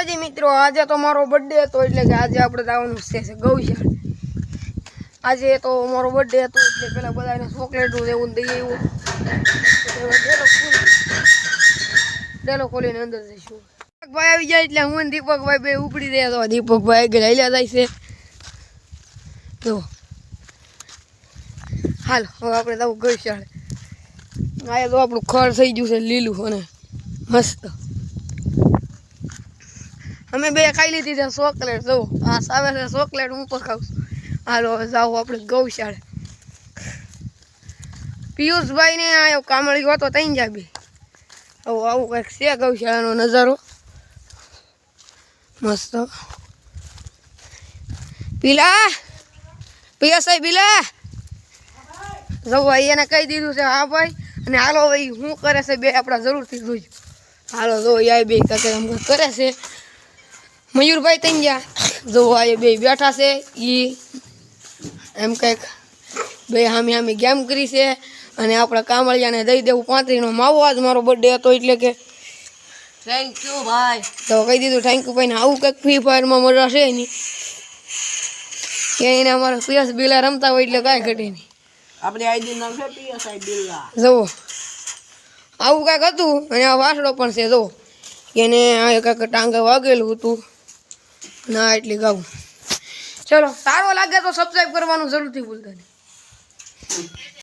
માતાજી મિત્રો, આજે તો મારો બર્થડે હતો એટલે કે આજે આપણે જવાનું છે ગૌશાળ આજે તો મારો બર્થડે હતો એટલે પેલા બધાને ચોકલેટનું એવું દઈએ એવું. ડેલો ખોલી ખોલીને અંદર જઈશું. દીપકભાઈ આવી જાય એટલે હું દીપકભાઈ બે ઉપડી રહ્યા તો દીપકભાઈ ગયા હાલ્યા જાય છે. તો હાલ, હવે આપણે જવું ગૌશાળે. આ તો આપણું ખડ થઈ ગયું છે, લીલું અને મસ્ત. અમે બે ખાઈ લીધી છે ચોકલેટ. જો, આ સાવે છે ચોકલેટ, હું પણ ખાઉં હાલો, હવે આપણે ગૌશાળે. પિયુષભાઈ ને આવ્યો કામળી હતો તઈ જાય બે આવું આવું કંઈક છે ગૌશાળાનો નજારો. મસ્ત. પીલા પિયાસાઈ પીલા. જવું ભાઈ, એને કહી દીધું છે, હા, ભાઈ. અને હાલો, ભાઈ, શું કરે છે બે આપણા જરૂરથી જોઈ હાલો, જો યાર બે એમ કરે છે. મયુરભાઈ તઈ ગયા. જો આ બે બેઠા છે એ એમ કંઈક બે હામી હામી ગેમ કરી છે અને આપણા કામળિયાને દઈ દેવું પાંત્રીનો માવો આજ મારો બર્થડે હતો એટલે કે થેન્ક યુ ભાઈ. તો કહી દીધું થેન્ક યુ ભાઈને આવું કંઈક ફ્રી ફાયરમાં મજા છે નહીં કે એને અમારા પિયસ બિલા રમતા હોય એટલે કાંઈ ઘટે નહીં. આપણે આઈડી નામ છે પીએસઆઈ બિલા જુઓ આવું કાંઈક હતું અને આ વાસડો પણ છે જુઓ એને આ કાંઈક ટાંગે વાગેલું હતું. ના એટલી ગાવું ચલો સારો લાગે તો સબસ્ક્રાઈબ કરવાનું જરૂરથી ભૂલતા નહીં.